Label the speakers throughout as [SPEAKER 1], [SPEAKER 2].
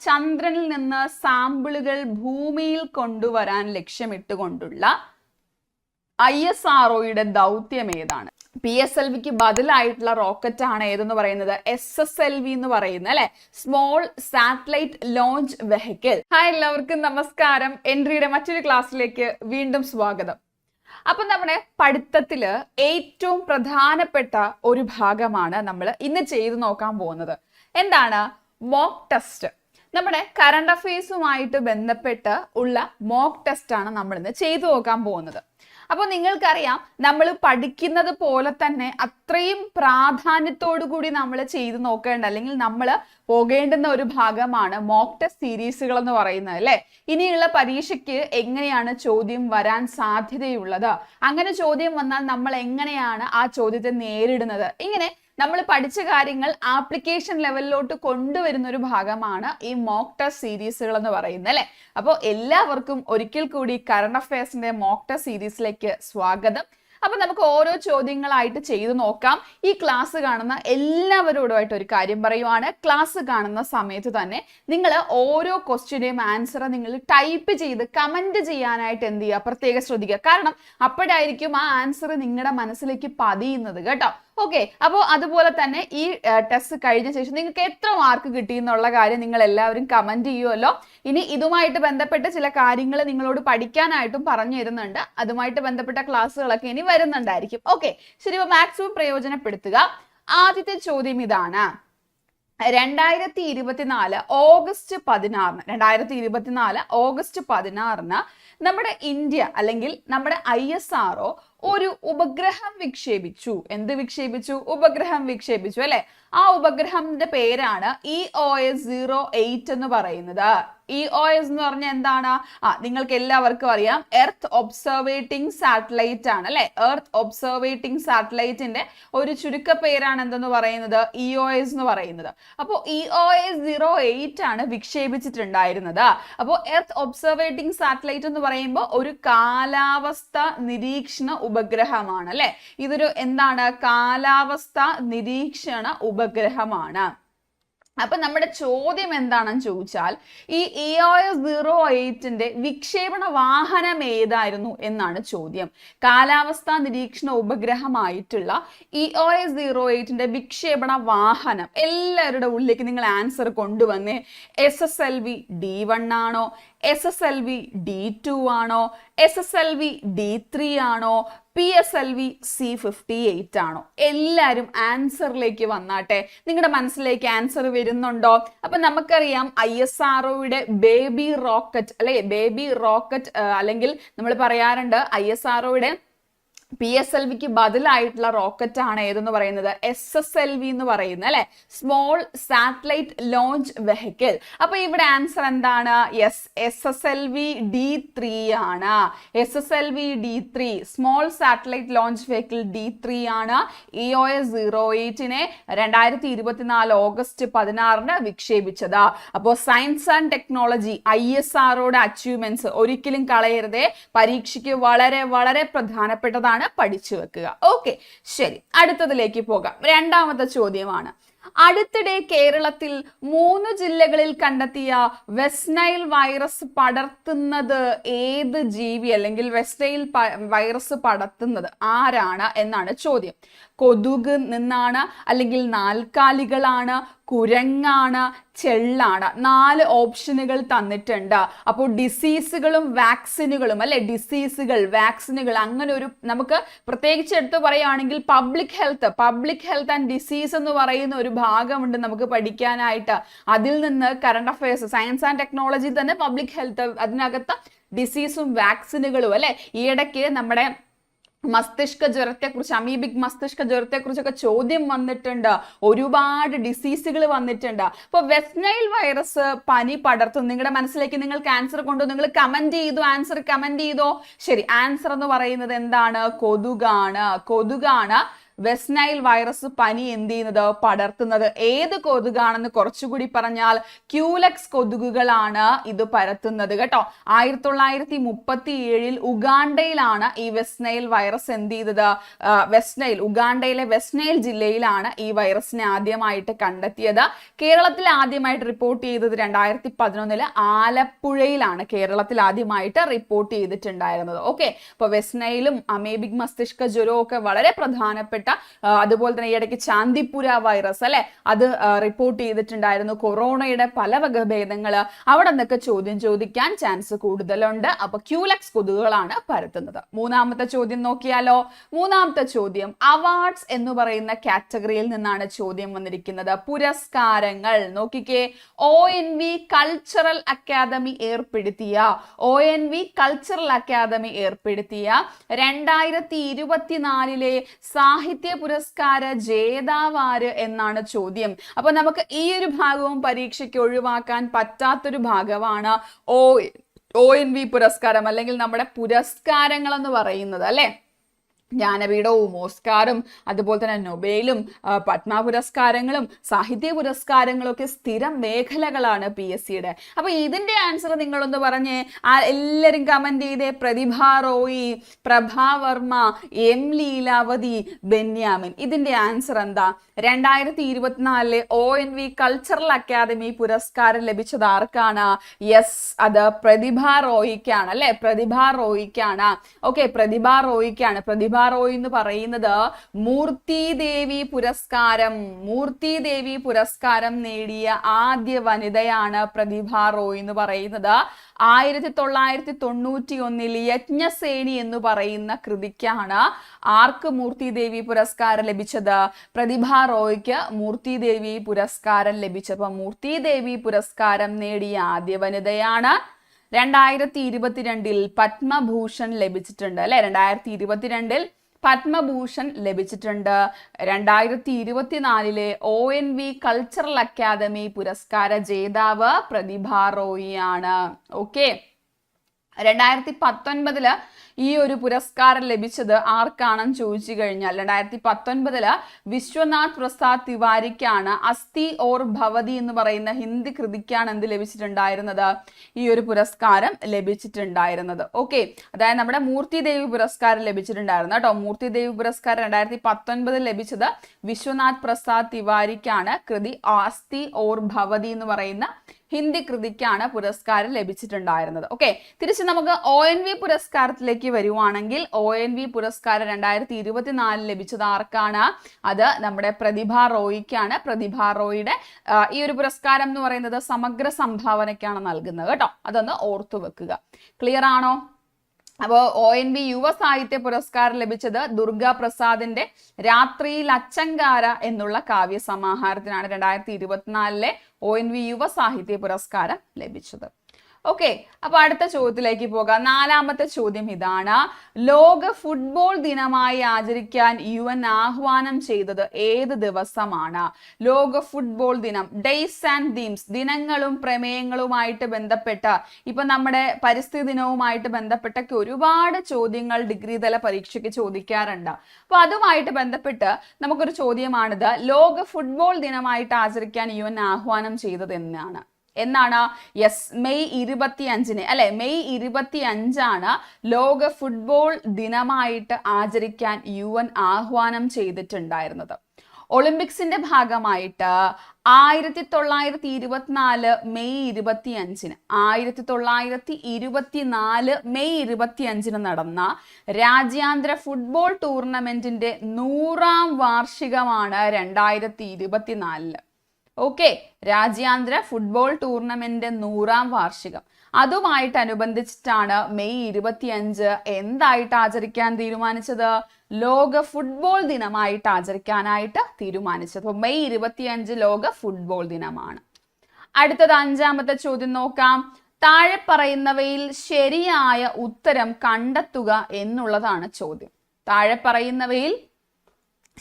[SPEAKER 1] ചന്ദ്രനിൽ നിന്ന് സാമ്പിളുകൾ ഭൂമിയിൽ കൊണ്ടുവരാൻ ലക്ഷ്യമിട്ടുകൊണ്ടുള്ള ഐ എസ് ആർ ഒയുടെ ദൗത്യം ഏതാണ് പി എസ് എൽ വിക്ക് ബദലായിട്ടുള്ള റോക്കറ്റ് ആണ് ഏതെന്ന് പറയുന്നത്? എസ് എസ് എൽ വി എന്ന് പറയുന്നത് അല്ലെ? Small satellite launch vehicle hi എല്ലാവർക്കും നമസ്കാരം. എൻട്രിയുടെ മറ്റൊരു ക്ലാസ്സിലേക്ക് വീണ്ടും സ്വാഗതം. അപ്പൊ നമ്മുടെ പഠിത്തത്തിൽ ഏറ്റവും പ്രധാനപ്പെട്ട ഒരു ഭാഗമാണ് നമ്മൾ ഇന്ന് ചെയ്തു നോക്കാൻ പോകുന്നത്. എന്താണ്? മോക്ക് ടെസ്റ്റ് നമ്മുടെ കറണ്ട് അഫയേഴ്സുമായിട്ട് ബന്ധപ്പെട്ട് ഉള്ള മോക്ക് ടെസ്റ്റ് ആണ് നമ്മൾ ഇന്ന് ചെയ്തു നോക്കാൻ പോകുന്നത്. അപ്പോൾ നിങ്ങൾക്കറിയാം നമ്മൾ പഠിക്കുന്നത് പോലെ തന്നെ അത്രയും പ്രാധാന്യത്തോടു കൂടി നമ്മൾ ചെയ്തു നോക്കേണ്ട അല്ലെങ്കിൽ നമ്മൾ പോകേണ്ടുന്ന ഒരു ഭാഗമാണ് മോക്ക് ടെസ്റ്റ് സീരീസുകൾ എന്ന് പറയുന്നത് അല്ലേ? ഇനിയുള്ള പരീക്ഷയ്ക്ക് എങ്ങനെയാണ് ചോദ്യം വരാൻ സാധ്യതയുള്ളത്? അങ്ങനെ ചോദ്യം വന്നാൽ നമ്മൾ എങ്ങനെയാണ് ആ ചോദ്യത്തെ നേരിടുന്നത്? ഇങ്ങനെ നമ്മൾ പഠിച്ച കാര്യങ്ങൾ ആപ്ലിക്കേഷൻ ലെവലിലോട്ട് കൊണ്ടുവരുന്ന ഒരു ഭാഗമാണ് ഈ മോക്ക് ടെസ്റ്റ് സീരീസുകൾ എന്ന് പറയുന്നത് അല്ലെ? അപ്പോൾ എല്ലാവർക്കും ഒരിക്കൽ കൂടി കറണ്ട് അഫയേഴ്സിന്റെ മോക്ക് ടെസ്റ്റ് സീരീസിലേക്ക് സ്വാഗതം. അപ്പൊ നമുക്ക് ഓരോ ചോദ്യങ്ങളായിട്ട് ചെയ്തു നോക്കാം. ഈ ക്ലാസ് കാണുന്ന എല്ലാവരോടുമായിട്ട് ഒരു കാര്യം പറയുവാണ്. ക്ലാസ് കാണുന്ന സമയത്ത് തന്നെ നിങ്ങൾ ഓരോ ക്വസ്റ്റ്യനെയും ആൻസർ നിങ്ങൾ ടൈപ്പ് ചെയ്ത് കമന്റ് ചെയ്യാനായിട്ട് എന്ത് ചെയ്യുക? പ്രത്യേകം ശ്രദ്ധിക്കുക. കാരണം അപ്പോഴായിരിക്കും ആ ആൻസർ നിങ്ങളുടെ മനസ്സിലേക്ക് പതിയുന്നത് കേട്ടോ? ഓക്കെ അപ്പോൾ അതുപോലെ തന്നെ ഈ ടെസ്റ്റ് കഴിഞ്ഞ ശേഷം നിങ്ങൾക്ക് എത്ര മാർക്ക് കിട്ടി എന്നുള്ള കാര്യം നിങ്ങൾ എല്ലാവരും കമന്റ് ചെയ്യുമല്ലോ ഇനി ഇതുമായിട്ട് ബന്ധപ്പെട്ട് ചില കാര്യങ്ങൾ നിങ്ങളോട് പഠിക്കാനായിട്ടും പറഞ്ഞു തരുന്നുണ്ട്. അതുമായിട്ട് ബന്ധപ്പെട്ട ക്ലാസ്സുകളൊക്കെ ഇനി വരുന്നുണ്ടായിരിക്കും. ഓക്കെ ശരി മാക്സിമം പ്രയോജനപ്പെടുത്തുക. ആദ്യത്തെ ചോദ്യം ഇതാണ്. രണ്ടായിരത്തി ഇരുപത്തിനാല് ഓഗസ്റ്റ് പതിനാറിന് രണ്ടായിരത്തി ഇരുപത്തിനാല് ഓഗസ്റ്റ് പതിനാറിന് നമ്മുടെ ഇന്ത്യ അല്ലെങ്കിൽ നമ്മുടെ ഐ എസ് ആർ ഒ ഒരു ഉപഗ്രഹം വിക്ഷേപിച്ചു. എന്ത് വിക്ഷേപിച്ചു? ഉപഗ്രഹം വിക്ഷേപിച്ചു അല്ലെ? ആ ഉപഗ്രഹത്തിന്റെ പേരാണ് E O S zero eight എന്ന് പറയുന്നത്. ഇ ഒ എസ് എന്ന് പറഞ്ഞാൽ എന്താണ്? ആ നിങ്ങൾക്ക് എല്ലാവർക്കും അറിയാം. എർത്ത് ഒബ്സർവേറ്റിംഗ് സാറ്റലൈറ്റ് ആണ് അല്ലെ? എർത്ത് ഒബ്സർവേറ്റിംഗ് സാറ്റലൈറ്റിന്റെ ഒരു ചുരുക്ക പേരാണ് എന്തെന്ന് പറയുന്നത്? ഇ ഒ എസ് എന്ന് പറയുന്നത്. അപ്പോൾ E O S zero eight ആണ് വിക്ഷേപിച്ചിട്ടുണ്ടായിരുന്നത്. അപ്പോൾ എർത്ത് ഒബ്സർവേറ്റിംഗ് സാറ്റലൈറ്റ് എന്ന് പറയുമ്പോൾ ഒരു കാലാവസ്ഥ നിരീക്ഷണ ഉപഗ്രഹമാണ് അല്ലെ? ഇതൊരു എന്താണ്? കാലാവസ്ഥ നിരീക്ഷണ ഉപഗ്രഹമാണ്. അപ്പൊ നമ്മുടെ ചോദ്യം എന്താണെന്ന് ചോദിച്ചാൽ ഈ ഇ ഒ എസ് സീറോ എയ്റ്റിന്റെ വിക്ഷേപണ വാഹനം ഏതായിരുന്നു എന്നാണ് ചോദ്യം. കാലാവസ്ഥാ നിരീക്ഷണ ഉപഗ്രഹമായിട്ടുള്ള ഇ ഒ എസ് സീറോ എയ്റ്റിന്റെ വിക്ഷേപണ വാഹനം എല്ലാവരുടെ ഉള്ളിലേക്ക് നിങ്ങൾ ആൻസർ കൊണ്ടുവന്നേ. S S L V D one ആണോ? S S L V D two ആണോ? S S L V D three ആണോ? P S L V C fifty eight ആണോ? എല്ലാവരും ആൻസറിലേക്ക് വന്നാട്ടെ. നിങ്ങളുടെ മനസ്സിലേക്ക് ആൻസർ വരുന്നുണ്ടോ? അപ്പൊ നമുക്കറിയാം ഐ എസ് ആർഒയുടെ ബേബി റോക്കറ്റ് അല്ലെ? ബേബി റോക്കറ്റ് അല്ലെങ്കിൽ നമ്മൾ പറയാറുണ്ട് ഐ എസ് ആർഒയുടെ പി എസ് എൽ വിക്ക് ബദലായിട്ടുള്ള റോക്കറ്റ് ആണ് ഏതെന്ന് പറയുന്നത്? എസ് എസ് എൽ വി എന്ന് പറയുന്ന അല്ലെ? സ്മോൾ സാറ്റലൈറ്റ് ലോഞ്ച് വെഹിക്കിൾ അപ്പൊ ഇവിടെ ആൻസർ എന്താണ്? Yes S S L V D three ആണ്. S S L V D three small satellite launch vehicle D three ആണ്. ഇ ഒ എസ് സീറോ എയ്റ്റിനെ രണ്ടായിരത്തി ഇരുപത്തിനാല് ഓഗസ്റ്റ് പതിനാറിന് വിക്ഷേപിച്ചത്. അപ്പോൾ science and technology I S ആറോടെ അച്ചീവ്മെന്റ്സ് ഒരിക്കലും കളയരുതേ. പരീക്ഷയ്ക്ക് വളരെ വളരെ പ്രധാനപ്പെട്ടതാണ് ആണ് പഠിച്ചു വെക്കുക. ഓക്കെ ശരി. അടുത്തതിലേക്ക് പോകാം. രണ്ടാമത്തെ ചോദ്യമാണ്. അടുത്തിടെ കേരളത്തിൽ മൂന്ന് ജില്ലകളിൽ കണ്ടെത്തിയ വെസ്റ്റ്നൈൽ വൈറസ് പടർത്തുന്നത് ഏത് ജീവി അല്ലെങ്കിൽ വെസ്റ്റൈൽ വൈറസ് പടർത്തുന്നത് ആരാണ് എന്നാണ് ചോദ്യം. കൊതുക് നിന്നാണ് അല്ലെങ്കിൽ നാൽക്കാലികളാണ് കുരങ്ങാണ് ചെള്ളാണ്. നാല് ഓപ്ഷനുകൾ തന്നിട്ടുണ്ട്. അപ്പോൾ ഡിസീസുകളും വാക്സിനുകളും അല്ലെ? ഡിസീസുകൾ വാക്സിനുകൾ അങ്ങനെ ഒരു നമുക്ക് പ്രത്യേകിച്ച് എടുത്ത് പറയുകയാണെങ്കിൽ public health public health and disease എന്ന് പറയുന്ന ഒരു ഭാഗമുണ്ട് നമുക്ക് പഠിക്കാനായിട്ട്. അതിൽ നിന്ന് current affairs science and technology തന്നെ പബ്ലിക് ഹെൽത്ത് അതിനകത്ത് ഡിസീസും വാക്സിനുകളും അല്ലെ? ഈയിടയ്ക്ക് നമ്മുടെ മസ്തിഷ്ക ജ്വരത്തെക്കുറിച്ച് അമീബിക് മസ്തിഷ്ക ജ്വരത്തെക്കുറിച്ചൊക്കെ ചോദ്യം വന്നിട്ടുണ്ട്. ഒരുപാട് ഡിസീസുകൾ വന്നിട്ടുണ്ട്. അപ്പോൾ വെസ്റ്റ്നൈൽ വൈറസ് പനി പടർത്തും. നിങ്ങളുടെ മനസ്സിലേക്ക് നിങ്ങൾ ക്യാൻസർ കൊണ്ടു നിങ്ങൾ കമന്റ് ചെയ്തു. ആൻസർ കമന്റ് ചെയ്തോ? ശരി ആൻസർ എന്ന് പറയുന്നത് എന്താണ്? കൊതുകാണ്. കൊതുകാണ് വെസ്റ്റ് നൈൽ വൈറസ് പനി എന്ത് ചെയ്യുന്നത്? പടർത്തുന്നത്. ഏത് കൊതുകാണെന്ന് കുറച്ചുകൂടി പറഞ്ഞാൽ ക്യൂലക്സ് കൊതുകുകളാണ് ഇത് പരത്തുന്നത് കേട്ടോ. ആയിരത്തി തൊള്ളായിരത്തി മുപ്പത്തി ഏഴിൽ ഉഗാണ്ടയിലാണ് ഈ വെസ്റ്റ് നൈൽ വൈറസ് എന്ത് ചെയ്തത്? വെസ്റ്റ് നൈൽ ഉഗാണ്ടയിലെ വെസ്റ്റ് നൈൽ ജില്ലയിലാണ് ഈ വൈറസിനെ ആദ്യമായിട്ട് കണ്ടെത്തിയത്. കേരളത്തിൽ ആദ്യമായിട്ട് റിപ്പോർട്ട് ചെയ്തത് രണ്ടായിരത്തി പതിനൊന്നിൽ ആലപ്പുഴയിലാണ് കേരളത്തിൽ ആദ്യമായിട്ട് റിപ്പോർട്ട് ചെയ്തിട്ടുണ്ടായിരുന്നത്. ഓക്കെ അപ്പൊ വെസ്റ്റ് നൈലും അമേബിക് മസ്തിഷ്ക ജ്വരവും ഒക്കെ വളരെ പ്രധാനപ്പെട്ട ആ, അതുപോലെ തന്നെ ഇടയ്ക്ക് ചാന്ദിപ്പുര വൈറസ് അല്ലെ? അത് റിപ്പോർട്ട് ചെയ്തിട്ടുണ്ടായിരുന്നു. കൊറോണയുടെ പല വകഭേദങ്ങൾ അവിടെ നിന്നൊക്കെ ചോദ്യം ചോദിക്കാൻ ചാൻസ് കൂടുതലുണ്ട്. അപ്പൊ ക്യൂലക്സ് കൊതുകുകളാണ് പരത്തുന്നത്. മൂന്നാമത്തെ ചോദ്യം നോക്കിയാലോ? മൂന്നാമത്തെ ചോദ്യം അവാർഡ്സ് എന്ന് പറയുന്ന കാറ്റഗറിയിൽ നിന്നാണ് ചോദ്യം വന്നിരിക്കുന്നത്. പുരസ്കാരങ്ങൾ. നോക്കിക്കേ. O N V cultural academy ഏർപ്പെടുത്തിയ. O N V cultural academy ഏർപ്പെടുത്തിയ. രണ്ടായിരത്തി ഇരുപത്തിനാലിലെ സാഹിത്യ പുരസ്കാര ജേതാവാര് എന്നാണ് ചോദ്യം. അപ്പൊ നമുക്ക് ഈ ഒരു ഭാഗവും പരീക്ഷയ്ക്ക് ഒഴിവാക്കാൻ പറ്റാത്തൊരു ഭാഗമാണ് ഓ ഒ എൻ വി പുരസ്കാരം അല്ലെങ്കിൽ നമ്മുടെ പുരസ്കാരങ്ങൾ എന്ന് പറയുന്നത് അല്ലെ? ജ്ഞാനപീഠവും ഓസ്കാറും അതുപോലെ തന്നെ നൊബേലും പത്മ പുരസ്കാരങ്ങളും സാഹിത്യ പുരസ്കാരങ്ങളും ഒക്കെ സ്ഥിരം മേഖലകളാണ് പി എസ് സിയുടെ. അപ്പൊ ഇതിന്റെ ആൻസർ നിങ്ങളൊന്ന് പറഞ്ഞ്. എല്ലാവരും കമന്റ് ചെയ്തേ. പ്രതിഭ റോയി പ്രഭാ വർമ്മ എം ലീലാവതി ബെന്യാമിൻ. ഇതിന്റെ ആൻസർ എന്താ? രണ്ടായിരത്തി ഇരുപത്തിനാലിലെ O N V cultural academy പുരസ്കാരം ലഭിച്ചത് ആർക്കാണ്? യെസ് അത് പ്രതിഭ റോയിക്കാണ് അല്ലെ? പ്രതിഭ റോയിക്കാണ്. ഓക്കെ പ്രതിഭ റോയിക്കാണ്. പ്രതിഭ റോയ് എന്ന് പറയുന്നത് മൂർത്തി ദേവി പുരസ്കാരം. മൂർത്തി ദേവി പുരസ്കാരം നേടിയ ആദ്യ വനിതയാണ് പ്രതിഭ റോയ് എന്ന് പറയുന്നത്. ആയിരത്തി തൊള്ളായിരത്തി തൊണ്ണൂറ്റി ഒന്നിൽ യജ്ഞസേനി എന്ന് പറയുന്ന കൃതിക്കാണ് ആർക്ക് മൂർത്തി ദേവി പുരസ്കാരം ലഭിച്ചത്? പ്രതിഭ റോയ്ക്ക് മൂർത്തി ദേവി പുരസ്കാരം ലഭിച്ചപ്പോൾ മൂർത്തി ദേവി പുരസ്കാരം നേടിയ ആദ്യ വനിതയാണ് രണ്ടായിരത്തി ഇരുപത്തിരണ്ടിൽ പത്മഭൂഷൺ ലഭിച്ചിട്ടുണ്ട് അല്ലെ? രണ്ടായിരത്തി ഇരുപത്തിരണ്ടിൽ പത്മഭൂഷൺ ലഭിച്ചിട്ടുണ്ട്. രണ്ടായിരത്തി ഇരുപത്തിനാലിലെ O N V cultural academy പുരസ്കാര ജേതാവ് പ്രതിഭ റോയിയാണ്. ഓക്കെ രണ്ടായിരത്തി പത്തൊൻപതിൽ ഈ ഒരു പുരസ്കാരം ലഭിച്ചത് ആർക്കാണെന്ന് ചോദിച്ചു കഴിഞ്ഞാൽ രണ്ടായിരത്തി പത്തൊൻപതിൽ വിശ്വനാഥ് പ്രസാദ് തിവാരിക്കാണ്. അസ്ഥി ഓർ ഭവതി എന്ന് പറയുന്ന ഹിന്ദി കൃതിക്കാണ് എന്ത് ലഭിച്ചിട്ടുണ്ടായിരുന്നത്? ഈ ഒരു പുരസ്കാരം ലഭിച്ചിട്ടുണ്ടായിരുന്നത്. ഓക്കെ അതായത് നമ്മുടെ മൂർത്തി ദേവി പുരസ്കാരം ലഭിച്ചിട്ടുണ്ടായിരുന്നു കേട്ടോ. മൂർത്തി ദേവി പുരസ്കാരം രണ്ടായിരത്തി പത്തൊൻപതിൽ ലഭിച്ചത് വിശ്വനാഥ് പ്രസാദ് തിവാരിക്കാണ്. കൃതി അസ്ഥി ഓർ ഭവതി എന്ന് പറയുന്ന ഹിന്ദി കൃതിക്കാണ് പുരസ്കാരം ലഭിച്ചിട്ടുണ്ടായിരുന്നത്. ഓക്കെ തിരിച്ച് നമുക്ക് ഒ എൻ വി പുരസ്കാരത്തിലേക്ക് വരുവാണെങ്കിൽ ഒ എൻ വി പുരസ്കാരം രണ്ടായിരത്തി ഇരുപത്തിനാലിൽ ലഭിച്ചത് ആർക്കാണ്? അത് നമ്മുടെ പ്രതിഭ റോയിക്കാണ്. പ്രതിഭ റോയിയുടെ ഈ ഒരു പുരസ്കാരം എന്ന് പറയുന്നത് സമഗ്ര സംഭാവനയ്ക്കാണ് നൽകുന്നത് കേട്ടോ. അതൊന്ന് ഓർത്തു വെക്കുക. ക്ലിയർ ആണോ? അപ്പോൾ ഒ എൻ വി യുവ സാഹിത്യ പുരസ്കാരം ലഭിച്ചത് ദുർഗാ പ്രസാദിന്റെ രാത്രിയിൽ അച്ചങ്കാര എന്നുള്ള കാവ്യ സമാഹാരത്തിനാണ് രണ്ടായിരത്തി ഇരുപത്തിനാലിലെ ഒ എൻ വി യുവ സാഹിത്യ പുരസ്കാരം ലഭിച്ചത്. ഓക്കെ അപ്പൊ അടുത്ത ചോദ്യത്തിലേക്ക് പോകാം. നാലാമത്തെ ചോദ്യം ഇതാണ്. ലോക ഫുട്ബോൾ ദിനമായി ആചരിക്കാൻ യു എൻ ആഹ്വാനം ചെയ്തത് ഏത് ദിവസമാണ്? ലോക ഫുട്ബോൾ ദിനം ഡേയ്സ് ആൻഡ് തീംസ് ദിനങ്ങളും പ്രമേയങ്ങളുമായിട്ട് ബന്ധപ്പെട്ട ഇപ്പൊ നമ്മുടെ പരിസ്ഥിതി ദിനവുമായിട്ട് ബന്ധപ്പെട്ടൊക്കെ ഒരുപാട് ചോദ്യങ്ങൾ ഡിഗ്രി തല പരീക്ഷയ്ക്ക് ചോദിക്കാറുണ്ട്. അപ്പൊ അതുമായിട്ട് ബന്ധപ്പെട്ട് നമുക്കൊരു ചോദ്യമാണിത്. ലോക ഫുട്ബോൾ ദിനമായിട്ട് ആചരിക്കാൻ യു എൻ ആഹ്വാനം ചെയ്തത് എന്നാണ്. എന്നാണ് യെസ് മെയ് ഇരുപത്തി അഞ്ചിന് അല്ലെ? മെയ് ഇരുപത്തി അഞ്ചാണ് ലോക ഫുട്ബോൾ ദിനമായിട്ട് ആചരിക്കാൻ യു എൻ ആഹ്വാനം ചെയ്തിട്ടുണ്ടായിരുന്നത്. ഒളിമ്പിക്സിന്റെ ഭാഗമായിട്ട് ആയിരത്തി തൊള്ളായിരത്തി ഇരുപത്തിനാല് മെയ് ഇരുപത്തി അഞ്ചിന് ആയിരത്തി തൊള്ളായിരത്തി ഇരുപത്തിനാല് മെയ് ഇരുപത്തി അഞ്ചിന് നടന്ന രാജ്യാന്തര ഫുട്ബോൾ ടൂർണമെന്റിന്റെ നൂറാം വാർഷികമാണ് രണ്ടായിരത്തി ഇരുപത്തിനാലിൽ ഓക്കെ രാജ്യാന്തര ഫുട്ബോൾ ടൂർണമെന്റ് നൂറാം വാർഷികം. അതുമായിട്ട് അനുബന്ധിച്ചിട്ടാണ് മെയ് ഇരുപത്തിയഞ്ച് എന്തായിട്ട് ആചരിക്കാൻ തീരുമാനിച്ചത്? ലോക ഫുട്ബോൾ ദിനമായിട്ട് ആചരിക്കാനായിട്ട് തീരുമാനിച്ചത്. അപ്പോൾ മെയ് ഇരുപത്തിയഞ്ച് ലോക ഫുട്ബോൾ ദിനമാണ്. അടുത്തത് അഞ്ചാമത്തെ ചോദ്യം നോക്കാം. താഴെ പറയുന്നവയിൽ ശരിയായ ഉത്തരം കണ്ടെത്തുക എന്നുള്ളതാണ് ചോദ്യം. താഴെ പറയുന്നവയിൽ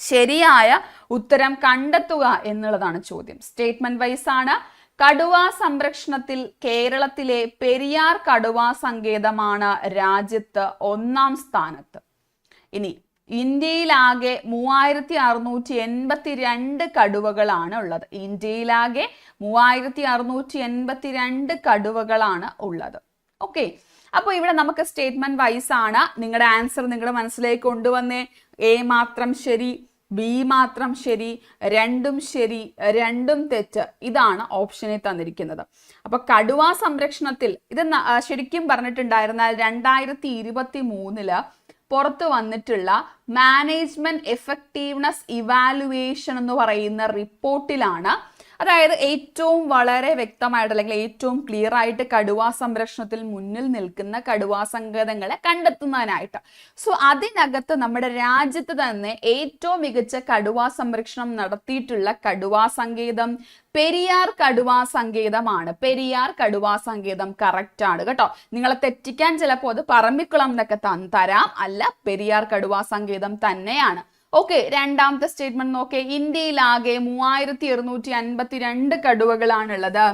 [SPEAKER 1] ശരിയായ ഉത്തരം കണ്ടെത്തുക എന്നുള്ളതാണ് ചോദ്യം. സ്റ്റേറ്റ്മെന്റ് വൈസ് ആണ് കടുവ സംരക്ഷണത്തിൽ കേരളത്തിലെ പെരിയാർ കടുവ സങ്കേതമാണ് രാജ്യത്ത് ഒന്നാം സ്ഥാനത്ത്. ഇനി ഇന്ത്യയിലാകെ മൂവായിരത്തി അറുന്നൂറ്റി എൺപത്തി രണ്ട് കടുവകളാണ് ഉള്ളത്. ഇന്ത്യയിലാകെ മൂവായിരത്തി അറുന്നൂറ്റി എൺപത്തി രണ്ട് കടുവകളാണ് ഉള്ളത്. ഓക്കെ അപ്പോൾ ഇവിടെ നമുക്ക് സ്റ്റേറ്റ്മെന്റ് വൈസ് ആണ് നിങ്ങളുടെ ആൻസർ നിങ്ങളുടെ മനസ്സിലേക്ക് കൊണ്ടുവന്നേ. എ മാത്രം ശരി ബി മാത്രം ശരി രണ്ടും ശരി രണ്ടും തെറ്റ് ഇതാണ് ഓപ്ഷനിൽ തന്നിരിക്കുന്നത്. അപ്പൊ കടുവ സംരക്ഷണത്തിൽ ഇത് ശരിക്കും പറഞ്ഞിട്ടുണ്ടായിരുന്നാൽ രണ്ടായിരത്തി ഇരുപത്തി മൂന്നിൽ പുറത്തു വന്നിട്ടുള്ള മാനേജ്മെന്റ് എഫക്റ്റീവ്നെസ് ഇവാലുവേഷൻ എന്ന് പറയുന്ന റിപ്പോർട്ടിലാണ് അതായത് ഏറ്റവും വളരെ വ്യക്തമായിട്ട് അല്ലെങ്കിൽ ഏറ്റവും ക്ലിയർ ആയിട്ട് കടുവാ സംരക്ഷണത്തിൽ മുന്നിൽ നിൽക്കുന്ന കടുവാ സങ്കേതങ്ങളെ കണ്ടെത്തുന്നതിനായിട്ട്. സോ അതിനകത്ത് നമ്മുടെ രാജ്യത്ത് തന്നെ ഏറ്റവും മികച്ച കടുവാ സംരക്ഷണം നടത്തിയിട്ടുള്ള കടുവാ സങ്കേതം പെരിയാർ കടുവാ സങ്കേതമാണ്. പെരിയാർ കടുവാ സങ്കേതം കറക്റ്റ് ആണ് കേട്ടോ. നിങ്ങളെ തെറ്റിക്കാൻ ചിലപ്പോൾ അത് പറമ്പിക്കുളം എന്നൊക്കെ തരാം. അല്ല പെരിയാർ കടുവാ സങ്കേതം തന്നെയാണ്. ഓക്കെ രണ്ടാമത്തെ സ്റ്റേറ്റ്മെന്റ് നോക്കേ. ഇന്ത്യയിലാകെ മൂവായിരത്തി ഇരുന്നൂറ്റി അൻപത്തി രണ്ട് കടുവകളാണുള്ളത്.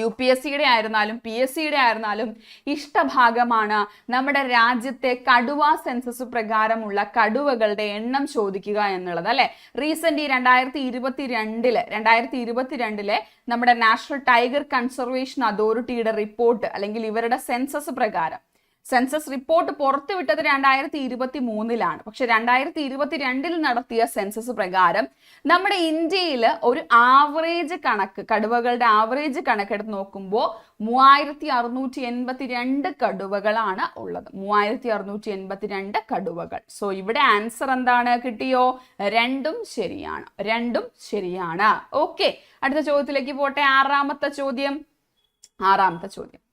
[SPEAKER 1] യു പി എസ് സിയുടെ ആയിരുന്നാലും പി എസ് സിയുടെ ആയിരുന്നാലും ഇഷ്ടഭാഗമാണ് നമ്മുടെ രാജ്യത്തെ കടുവ സെൻസസ് പ്രകാരമുള്ള കടുവകളുടെ എണ്ണം ചോദിക്കുക എന്നുള്ളത് അല്ലെ? റീസെന്റ് രണ്ടായിരത്തി ഇരുപത്തി രണ്ടിൽ രണ്ടായിരത്തി ഇരുപത്തിരണ്ടിലെ നമ്മുടെ നാഷണൽ ടൈഗർ കൺസർവേഷൻ അതോറിറ്റിയുടെ റിപ്പോർട്ട് അല്ലെങ്കിൽ ഇവരുടെ സെൻസസ് പ്രകാരം സെൻസസ് റിപ്പോർട്ട് പുറത്തുവിട്ടത് രണ്ടായിരത്തി ഇരുപത്തി മൂന്നിലാണ് പക്ഷെ രണ്ടായിരത്തി ഇരുപത്തി രണ്ടിൽ നടത്തിയ സെൻസസ് പ്രകാരം നമ്മുടെ ഇന്ത്യയിൽ ഒരു ആവറേജ് കണക്ക് കടുവകളുടെ ആവറേജ് കണക്കെടുത്ത് നോക്കുമ്പോൾ മൂവായിരത്തി അറുന്നൂറ്റി എൺപത്തി രണ്ട് കടുവകളാണ് ഉള്ളത്. മൂവായിരത്തി അറുന്നൂറ്റി എൺപത്തി രണ്ട് കടുവകൾ. സോ ഇവിടെ ആൻസർ എന്താണ് കിട്ടിയോ? രണ്ടും ശരിയാണ്. രണ്ടും ശരിയാണ്. ഓക്കെ അടുത്ത ചോദ്യത്തിലേക്ക് പോട്ടെ. ആറാമത്തെ ചോദ്യം. ആറാമത്തെ ചോദ്യം.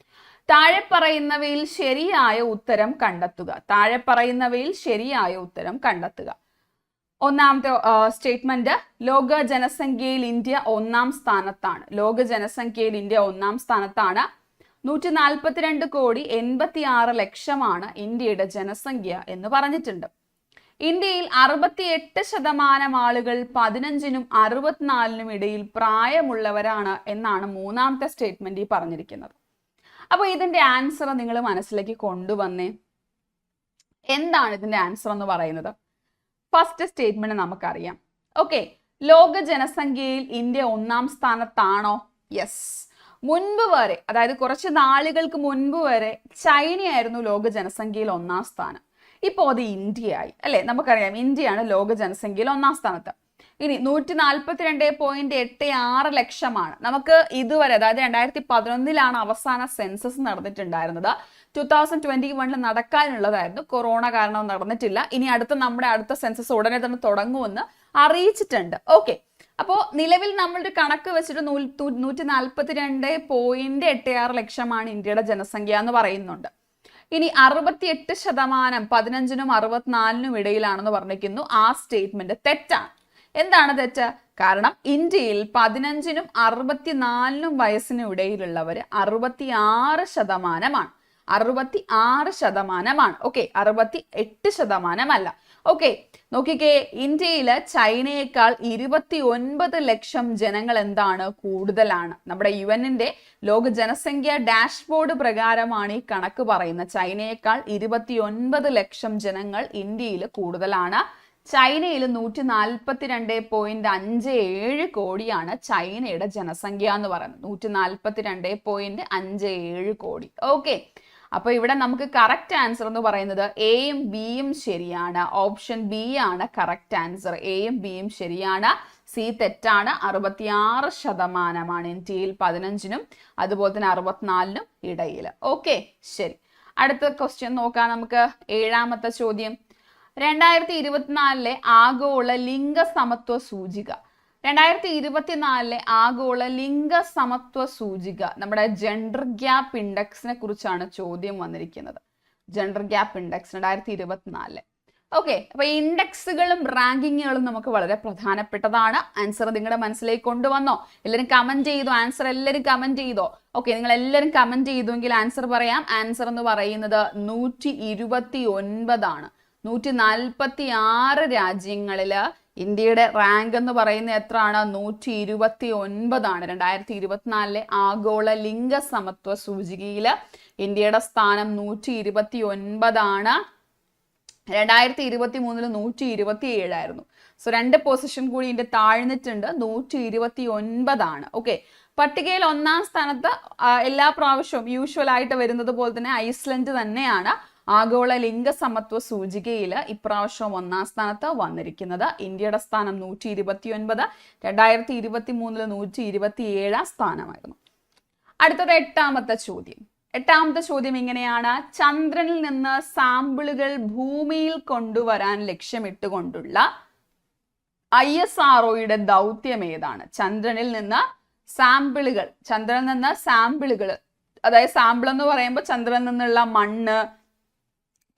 [SPEAKER 1] താഴെ പറയുന്നവയിൽ ശരിയായ ഉത്തരം കണ്ടെത്തുക. താഴെ പറയുന്നവയിൽ ശരിയായ ഉത്തരം കണ്ടെത്തുക. ഒന്നാമത്തെ സ്റ്റേറ്റ്മെന്റ് ലോക ജനസംഖ്യയിൽ ഇന്ത്യ ഒന്നാം സ്ഥാനത്താണ്. ലോക ജനസംഖ്യയിൽ ഇന്ത്യ ഒന്നാം സ്ഥാനത്താണ്. നൂറ്റി നാൽപ്പത്തിരണ്ട് കോടി എൺപത്തി ആറ് ലക്ഷമാണ് ഇന്ത്യയുടെ ജനസംഖ്യ എന്ന് പറഞ്ഞിട്ടുണ്ട്. ഇന്ത്യയിൽ അറുപത്തിയെട്ട് ശതമാനം ആളുകൾ പതിനഞ്ചിനും അറുപത്തിനാലിനും ഇടയിൽ പ്രായമുള്ളവരാണ് എന്നാണ് മൂന്നാമത്തെ സ്റ്റേറ്റ്മെന്റ് ഈ പറഞ്ഞിരിക്കുന്നത്. അപ്പോൾ ഇതിന്റെ ആൻസർ നിങ്ങൾ മനസ്സിലേക്ക് കൊണ്ടുവന്നേ. എന്താണ് ഇതിന്റെ ആൻസർ എന്ന് പറയുന്നത്? ഫസ്റ്റ് സ്റ്റേറ്റ്മെന്റ് നമുക്കറിയാം. ഓക്കെ ലോക ജനസംഖ്യയിൽ ഇന്ത്യ ഒന്നാം സ്ഥാനത്താണോ? യെസ് മുൻപ് വരെ അതായത് കുറച്ച് നാളുകൾക്ക് മുൻപ് വരെ ചൈനയായിരുന്നു ലോക ജനസംഖ്യയിൽ ഒന്നാം സ്ഥാനം. ഇപ്പോൾ അത് ഇന്ത്യയായി. അല്ലെ? നമുക്കറിയാം ഇന്ത്യയാണ് ലോക ജനസംഖ്യയിൽ ഒന്നാം സ്ഥാനത്ത്. ഇനി നൂറ്റി നാൽപ്പത്തിരണ്ട് പോയിന്റ് എട്ട് ആറ് ലക്ഷമാണ്. നമുക്ക് ഇതുവരെ അതായത് രണ്ടായിരത്തി പതിനൊന്നിലാണ് അവസാന സെൻസസ് നടന്നിട്ടുണ്ടായിരുന്നത്. ടു തൗസൻഡ് ട്വന്റി വണ്ണിൽ നടക്കാനുള്ളതായിരുന്നു. കൊറോണ കാരണം നടന്നിട്ടില്ല. ഇനി അടുത്ത നമ്മുടെ അടുത്ത സെൻസസ് ഉടനെ തന്നെ തുടങ്ങുമെന്ന് അറിയിച്ചിട്ടുണ്ട്. ഓക്കെ. അപ്പോൾ നിലവിൽ നമ്മളൊരു കണക്ക് വെച്ചിട്ട് നൂറ്റി നാൽപ്പത്തി രണ്ട് പോയിന്റ് എട്ട് ആറ് ലക്ഷമാണ് ഇന്ത്യയുടെ ജനസംഖ്യ എന്ന് പറയുന്നുണ്ട്. ഇനി അറുപത്തിയെട്ട് ശതമാനം പതിനഞ്ചിനും അറുപത്തിനാലിനും ഇടയിലാണെന്ന് പറഞ്ഞിരിക്കുന്നു. ആ സ്റ്റേറ്റ്മെന്റ് തെറ്റാണ്. എന്താണ് തെറ്റ്? കാരണം ഇന്ത്യയിൽ പതിനഞ്ചിനും അറുപത്തിനാലിനും വയസ്സിനും ഇടയിലുള്ളവർ അറുപത്തി ആറ് ശതമാനമാണ്. അറുപത്തി ആറ് ശതമാനമാണ്. ഓക്കെ അറുപത്തി എട്ട് ശതമാനമല്ല. ഓക്കെ നോക്കിക്കേ ഇന്ത്യയിൽ ചൈനയേക്കാൾ ഇരുപത്തി ഒൻപത് ലക്ഷം ജനങ്ങൾ എന്താണ്? കൂടുതലാണ്. നമ്മുടെ യു എന്നിന്റെ ലോക ജനസംഖ്യ ഡാഷ്ബോർഡ് പ്രകാരമാണ് ഈ കണക്ക് പറയുന്നത്. ചൈനയേക്കാൾ ഇരുപത്തി ഒൻപത് ലക്ഷം ജനങ്ങൾ ഇന്ത്യയിൽ കൂടുതലാണ്. ചൈനയിൽ നൂറ്റി നാൽപ്പത്തിരണ്ട് പോയിന്റ് അഞ്ച് ഏഴ് കോടിയാണ് ചൈനയുടെ ജനസംഖ്യ എന്ന് പറയുന്നത്. നൂറ്റി നാൽപ്പത്തിരണ്ട് പോയിന്റ് അഞ്ച് ഏഴ് കോടി. ഓക്കെ അപ്പൊ ഇവിടെ നമുക്ക് കറക്റ്റ് ആൻസർ എന്ന് പറയുന്നത് എയും ബിയും ശരിയാണ്. ഓപ്ഷൻ ബി ആണ് കറക്റ്റ് ആൻസർ എയും ബിയും ശരിയാണ്. സി തെറ്റാണ്. അറുപത്തിയാറ് ശതമാനമാണ്. ഇന്ത്യയിൽ പതിനഞ്ചിനും അതുപോലെ തന്നെ അറുപത്തിനാലിനും ഇടയിൽ. ഓക്കെ ശരി. അടുത്ത ക്വസ്റ്റ്യൻ നോക്കാം നമുക്ക്. ഏഴാമത്തെ ചോദ്യം. രണ്ടായിരത്തി ഇരുപത്തിനാലിലെ ആഗോള ലിംഗ സമത്വ സൂചിക. രണ്ടായിരത്തി ഇരുപത്തിനാലിലെ ആഗോള ലിംഗ സമത്വ സൂചിക നമ്മുടെ ജെൻഡർ ഗ്യാപ്പ് ഇൻഡെക്സിനെ കുറിച്ചാണ് ചോദ്യം വന്നിരിക്കുന്നത്. ജെൻഡർ ഗ്യാപ്പ് ഇൻഡെക്സ് രണ്ടായിരത്തി ഇരുപത്തിനാലിൽ ഓക്കെ അപ്പൊ ഇൻഡെക്സുകളും റാങ്കിങ്ങുകളും നമുക്ക് വളരെ പ്രധാനപ്പെട്ടതാണ്. ആൻസർ നിങ്ങളുടെ മനസ്സിലേക്ക് കൊണ്ടുവന്നോ? എല്ലാവരും കമന്റ് ചെയ്തോ? ആൻസർ എല്ലാവരും കമന്റ് ചെയ്തോ? ഓക്കെ നിങ്ങൾ എല്ലാവരും കമന്റ് ചെയ്തുവെങ്കിൽ ആൻസർ പറയാം. ആൻസർ എന്ന് പറയുന്നത് നൂറ്റി ഇരുപത്തി ഒൻപതാണ് നൂറ്റി നാൽപ്പത്തി ആറ് രാജ്യങ്ങളിൽ ഇന്ത്യയുടെ റാങ്ക് എന്ന് പറയുന്നത് എത്രയാണ്? നൂറ്റി ഇരുപത്തി ഒൻപതാണ് രണ്ടായിരത്തി ഇരുപത്തിനാലിലെ ആഗോള ലിംഗ സമത്വ സൂചികയിൽ ഇന്ത്യയുടെ സ്ഥാനം നൂറ്റി ഇരുപത്തി ഒൻപതാണ് രണ്ടായിരത്തി ഇരുപത്തി മൂന്നിൽ നൂറ്റി ഇരുപത്തി ഏഴായിരുന്നു സോ രണ്ട് പൊസിഷൻ കൂടി ഇതിന്റെ താഴ്ന്നിട്ടുണ്ട് നൂറ്റി ഇരുപത്തി ഒൻപതാണ് ഓക്കെ പട്ടികയിൽ ഒന്നാം സ്ഥാനത്ത് എല്ലാ പ്രാവശ്യവും യൂഷ്വൽ ആയിട്ട് വരുന്നത് പോലെ തന്നെ ഐസ്ലൻഡ് തന്നെയാണ്. ആഗോള ലിംഗസമത്വ സൂചികയിൽ ഇപ്രാവശ്യം ഒന്നാം സ്ഥാനത്ത് വന്നിരിക്കുന്നത്. ഇന്ത്യയുടെ സ്ഥാനം നൂറ്റി ഇരുപത്തി ഒൻപത് രണ്ടായിരത്തി ഇരുപത്തി മൂന്നിൽ നൂറ്റി ഇരുപത്തി ഏഴാം സ്ഥാനമായിരുന്നു. അടുത്തത് എട്ടാമത്തെ ചോദ്യം. എട്ടാമത്തെ ചോദ്യം ഇങ്ങനെയാണ്. ചന്ദ്രനിൽ നിന്ന് സാമ്പിളുകൾ ഭൂമിയിൽ കൊണ്ടുവരാൻ ലക്ഷ്യമിട്ടുകൊണ്ടുള്ള ഐ എസ് ആർഒയുടെ ദൗത്യം ഏതാണ്? ചന്ദ്രനിൽ നിന്ന് സാമ്പിളുകൾ ചന്ദ്രനിൽ നിന്ന് സാമ്പിളുകൾ അതായത് സാമ്പിൾ എന്ന് പറയുമ്പോൾ ചന്ദ്രനിൽ നിന്നുള്ള മണ്ണ്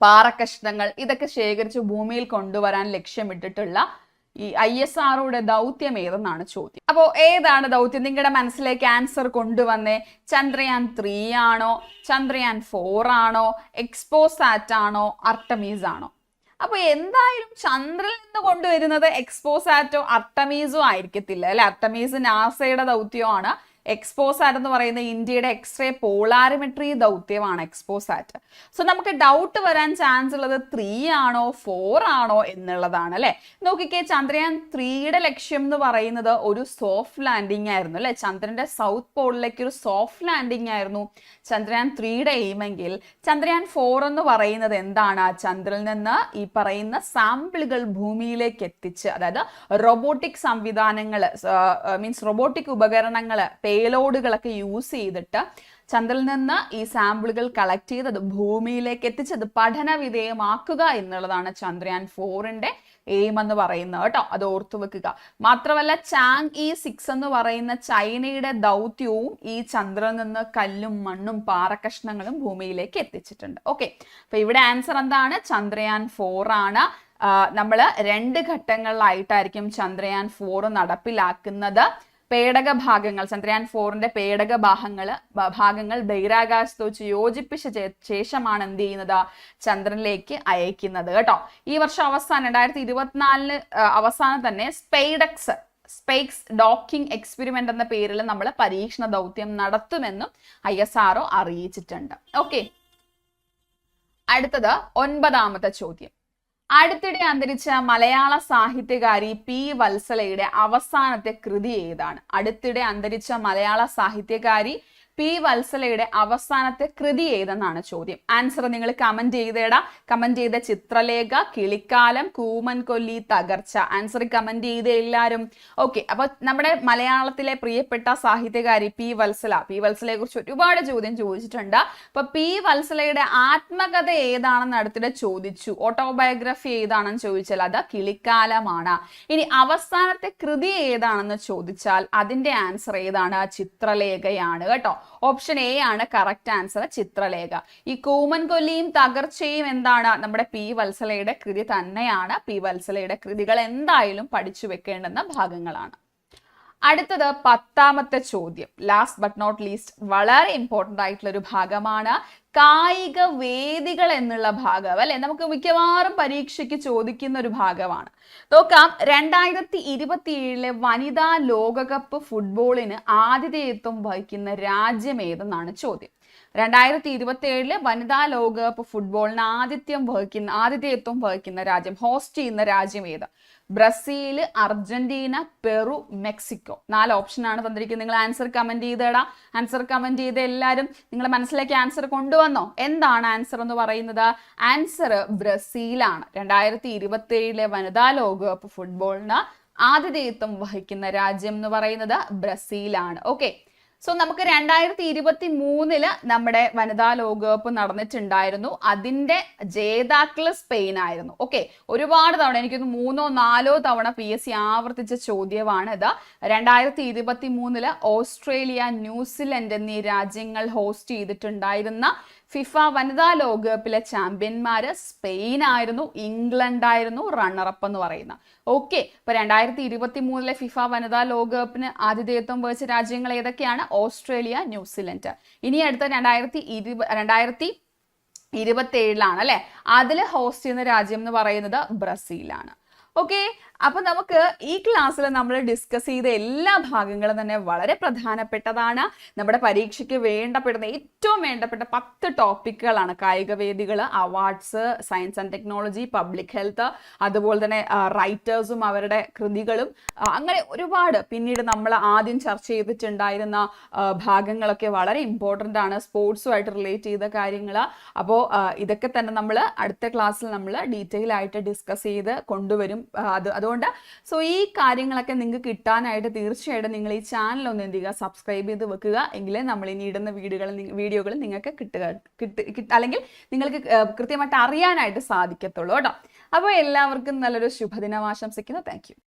[SPEAKER 1] പാറക്കഷ്ണങ്ങൾ ഇതൊക്കെ ശേഖരിച്ച് ഭൂമിയിൽ കൊണ്ടുവരാൻ ലക്ഷ്യമിട്ടിട്ടുള്ള ഈ ഐ എസ് ആർഒയുടെ ദൗത്യം ഏതെന്നാണ് ചോദ്യം. അപ്പോൾ ഏതാണ് ദൗത്യം? നിങ്ങളുടെ മനസ്സിലേക്ക് ആൻസർ കൊണ്ടുവന്നേ. ചന്ദ്രയാൻ ത്രീ ആണോ? ചന്ദ്രയാൻ ഫോർ ആണോ? എക്സ്പോസാറ്റ് ആണോ? അർട്ടമീസ് ആണോ? അപ്പൊ എന്തായാലും ചന്ദ്രനിൽ നിന്ന് കൊണ്ടുവരുന്നത് എക്സ്പോസാറ്റോ അർട്ടമീസോ ആയിരിക്കത്തില്ല അല്ലെ? അർട്ടമീസ് നാസയുടെ ദൗത്യമാണ് എക്സ്പോസാറ്റ് എന്ന് പറയുന്ന ഇന്ത്യയുടെ എക്സ്റേ പോളാരിമെട്രി ദൗത്യമാണ് എക്സ്പോസാറ്റ് സോ നമുക്ക് ഡൗട്ട് വരാൻ ചാൻസ് ഉള്ളത് ത്രീ ആണോ ഫോർ ആണോ എന്നുള്ളതാണ് അല്ലെ? നോക്കിക്കേ ചന്ദ്രയാൻ ത്രീയുടെ ലക്ഷ്യം എന്ന് പറയുന്നത് ഒരു സോഫ്റ്റ് ലാൻഡിംഗ് ആയിരുന്നു അല്ലെ? ചന്ദ്രന്റെ സൗത്ത് പോളിലേക്ക് ഒരു സോഫ്റ്റ് ലാൻഡിംഗ് ആയിരുന്നു. ചന്ദ്രയാൻ ത്രീയുടെ എയിമെങ്കിൽ ചന്ദ്രയാൻ ഫോർ എന്ന് പറയുന്നത് എന്താണ്? ചന്ദ്രനിൽ നിന്ന് ഈ പറയുന്ന സാമ്പിളുകൾ ഭൂമിയിലേക്ക് എത്തിച്ച് അതായത് റോബോട്ടിക് സംവിധാനങ്ങൾ മീൻസ് റോബോട്ടിക് ഉപകരണങ്ങൾ പേലോഡുകളൊക്കെ യൂസ് ചെയ്തിട്ട് ചന്ദ്രനിൽ നിന്ന് ഈ സാമ്പിളുകൾ കളക്ട് ചെയ്ത് അത് ഭൂമിയിലേക്ക് എത്തിച്ചത് പഠന വിധേയമാക്കുക എന്നുള്ളതാണ് ചന്ദ്രയാൻ ഫോറിന്റെ എയിം എന്ന് പറയുന്നത് കേട്ടോ. അത് ഓർത്തു വെക്കുക. മാത്രമല്ല ചാങ് ഇ സിക്സ് എന്ന് പറയുന്ന ചൈനയുടെ ദൗത്യവും ഈ ചന്ദ്രനിൽ നിന്ന് കല്ലും മണ്ണും പാറക്കഷ്ണങ്ങളും ഭൂമിയിലേക്ക് എത്തിച്ചിട്ടുണ്ട്. ഓക്കെ അപ്പൊ ഇവിടെ ആൻസർ എന്താണ്? ചന്ദ്രയാൻ ഫോർ ആണ്. നമ്മൾ രണ്ട് ഘട്ടങ്ങളിലായിട്ടായിരിക്കും ചന്ദ്രയാൻ ഫോർ നടപ്പിലാക്കുന്നത്. പേടക ഭാഗങ്ങൾ ചന്ദ്രയാൻ ഫോറിന്റെ പേടക ഭാഗങ്ങൾ ഭാഗങ്ങൾ ബഹിരാകാശത്ത് വെച്ച് യോജിപ്പിച്ച ശേഷമാണ് എന്ത് ചെയ്യുന്നത്? ചന്ദ്രനിലേക്ക് അയക്കുന്നത് കേട്ടോ. ഈ വർഷം അവസാനം രണ്ടായിരത്തി ഇരുപത്തിനാലിന് അവസാനം തന്നെ സ്പെയ്ഡക്സ് സ്പേക്സ് ഡോക്കിംഗ് എക്സ്പെരിമെന്റ് എന്ന പേരിൽ നമ്മൾ പരീക്ഷണ ദൗത്യം നടത്തുമെന്നും ഐ എസ് ആർഒ അറിയിച്ചിട്ടുണ്ട്. ഓക്കെ. അടുത്തത് ഒൻപതാമത്തെ ചോദ്യം. അടുത്തിടെ അന്തരിച്ച മലയാള സാഹിത്യകാരി പി വത്സലയുടെ അവസാനത്തെ കൃതി ഏതാണ്? അടുത്തിടെ അന്തരിച്ച മലയാള സാഹിത്യകാരി പി വത്സലയുടെ അവസാനത്തെ കൃതി ഏതെന്നാണ് ചോദ്യം? ആൻസർ നിങ്ങൾ കമന്റ് ചെയ്തേടാ. കമന്റ് ചെയ്ത ചിത്രലേഖ കിളിക്കാലം കൂമൻ കൊല്ലി തകർച്ച. ആൻസർ കമന്റ് ചെയ്ത എല്ലാവരും ഓക്കെ അപ്പൊ നമ്മുടെ മലയാളത്തിലെ പ്രിയപ്പെട്ട സാഹിത്യകാരി പി വത്സല. പി വത്സലയെ കുറിച്ച് ഒരുപാട് ചോദ്യം ചോദിച്ചിട്ടുണ്ട്. അപ്പൊ പി വത്സലയുടെ ആത്മകഥ ഏതാണെന്ന് അടുത്തിടെ ചോദിച്ചു. ഓട്ടോബയോഗ്രഫി ഏതാണെന്ന് ചോദിച്ചാൽ അത് കിളിക്കാലമാണ്. ഇനി അവസാനത്തെ കൃതി ഏതാണെന്ന് ചോദിച്ചാൽ അതിന്റെ ആൻസർ ഏതാണ്? ചിത്രലേഖയാണ്. കേട്ടോ? ഓപ്ഷൻ എ ആണ് കറക്റ്റ് ആൻസർ ചിത്രലേഖ. ഈ കൂമൻ കൊല്ലിയും തകർച്ചയും എന്താണ്? നമ്മുടെ പി വത്സലയുടെ കൃതി തന്നെയാണ്. പി വത്സലയുടെ കൃതികൾ എന്തായാലും പഠിച്ചു വെക്കേണ്ടുന്ന ഭാഗങ്ങളാണ്. അടുത്തത് പത്താമത്തെ ചോദ്യം. ലാസ്റ്റ് ബട്ട് നോട്ട് ലീസ്റ്റ് വളരെ ഇമ്പോർട്ടന്റ് ആയിട്ടുള്ള ഒരു ഭാഗമാണ് കായിക വേദികൾ എന്നുള്ള ഭാഗം അല്ലെ? നമുക്ക് മിക്കവാറും പരീക്ഷയ്ക്ക് ചോദിക്കുന്ന ഒരു ഭാഗമാണ്. നോക്കാം രണ്ടായിരത്തി ഇരുപത്തിയേഴിലെ വനിതാ ലോകകപ്പ് ഫുട്ബോളിന് ആതിഥേയത്വം വഹിക്കുന്ന രാജ്യം ഏതെന്നാണ് ചോദ്യം. രണ്ടായിരത്തി ഇരുപത്തി ഏഴിലെ വനിതാ ലോകകപ്പ് ഫുട്ബോളിന് ആതിഥ്യം വഹിക്കുന്ന ആതിഥേയത്വം വഹിക്കുന്ന രാജ്യം ഹോസ്റ്റ് ചെയ്യുന്ന രാജ്യം ഏത്? Brazil Argentina Peru Mexico. നാല് ഓപ്ഷനാണ് തന്നിരിക്കുന്നത്. നിങ്ങൾ ആൻസർ കമന്റ് ചെയ്തേടാ. ആൻസർ കമന്റ് ചെയ്ത് എല്ലാവരും നിങ്ങളുടെ മനസ്സിലേക്ക് ആൻസർ കൊണ്ടുവന്നോ? എന്താണ് ആൻസർ എന്ന് പറയുന്നത്? ആൻസർ ബ്രസീലാണ്. രണ്ടായിരത്തി ഇരുപത്തി ഏഴിലെ വനിതാ ലോകകപ്പ് ഫുട്ബോളിന് ആതിഥേയത്വം വഹിക്കുന്ന രാജ്യം എന്ന് പറയുന്നത് ബ്രസീലാണ്. ഓക്കെ സോ നമുക്ക് രണ്ടായിരത്തി ഇരുപത്തി മൂന്നിൽ നമ്മുടെ വനിതാ ലോകകപ്പ് നടന്നിട്ടുണ്ടായിരുന്നു. അതിന്റെ ജേതാക്കൾ സ്പെയിൻ ആയിരുന്നു. ഓക്കെ ഒരുപാട് തവണ എനിക്കൊന്ന് മൂന്നോ നാലോ തവണ പി എസ് സി ആവർത്തിച്ച ചോദ്യമാണ് ഇത്. രണ്ടായിരത്തി ഇരുപത്തി മൂന്നിൽ ഓസ്ട്രേലിയ ന്യൂസിലൻഡ് എന്നീ രാജ്യങ്ങൾ ഹോസ്റ്റ് ചെയ്തിട്ടുണ്ടായിരുന്ന ഫിഫ വനിതാ ലോകകപ്പിലെ ചാമ്പ്യന്മാര് സ്പെയിൻ ആയിരുന്നു ഇംഗ്ലണ്ട് ആയിരുന്നു റണ്ണറപ്പ് എന്ന് പറയുന്ന. ഓക്കെ ഇപ്പൊ രണ്ടായിരത്തി ഇരുപത്തി മൂന്നിലെ ഫിഫ വനിതാ ലോകകപ്പിന് ആതിഥേയത്വം വഹിച്ച രാജ്യങ്ങൾ ഏതൊക്കെയാണ്? Australia New Zealand. ഇനി അടുത്ത രണ്ടായിരത്തി ഇരുപ രണ്ടായിരത്തി ഇരുപത്തി ഏഴിലാണ് അല്ലെ? അതിൽ ഹോസ്റ്റ് ചെയ്യുന്ന രാജ്യം എന്ന് പറയുന്നത് ബ്രസീലാണ്. ഓക്കെ അപ്പൊ നമുക്ക് ഈ ക്ലാസ്സിൽ നമ്മൾ ഡിസ്കസ് ചെയ്ത എല്ലാ ഭാഗങ്ങളും തന്നെ വളരെ പ്രധാനപ്പെട്ടതാണ്. നമ്മുടെ പരീക്ഷയ്ക്ക് വേണ്ടപ്പെടുന്ന ഏറ്റവും വേണ്ടപ്പെട്ട പത്ത് ടോപ്പിക്കുകളാണ് കായിക വേദികൾ awards science and technology public health അതുപോലെ തന്നെ റൈറ്റേഴ്സും അവരുടെ കൃതികളും അങ്ങനെ ഒരുപാട്. പിന്നീട് നമ്മൾ ആദ്യം ചർച്ച ചെയ്തിട്ടുണ്ടായിരുന്ന ഭാഗങ്ങളൊക്കെ വളരെ ഇമ്പോർട്ടന്റ് ആണ്. സ്പോർട്സുമായിട്ട് റിലേറ്റ് ചെയ്ത കാര്യങ്ങൾ അപ്പോൾ ഇതൊക്കെ തന്നെ നമ്മൾ അടുത്ത ക്ലാസ്സിൽ നമ്മൾ ഡീറ്റെയിൽ ആയിട്ട് ഡിസ്കസ് ചെയ്ത് കൊണ്ടുവരും. അത് അതുകൊണ്ട് സോ ഈ കാര്യങ്ങളൊക്കെ നിങ്ങൾക്ക് കിട്ടാനായിട്ട് തീർച്ചയായിട്ടും നിങ്ങൾ ഈ ചാനൽ ഒന്ന് എന്ത് ചെയ്യുക സബ്സ്ക്രൈബ് ചെയ്ത് വെക്കുക. എങ്കിലേ നമ്മൾ ഇനി ഇടുന്ന വീഡിയോകൾ വീഡിയോകൾ നിങ്ങൾക്ക് കിട്ടുക കിട്ട കിട്ട അല്ലെങ്കിൽ നിങ്ങൾക്ക് കൃത്യമായിട്ട് അറിയാനായിട്ട് സാധിക്കത്തുള്ളൂ കേട്ടോ. അപ്പോൾ എല്ലാവർക്കും നല്ലൊരു ശുഭദിനം ആശംസിക്കുന്നു. താങ്ക്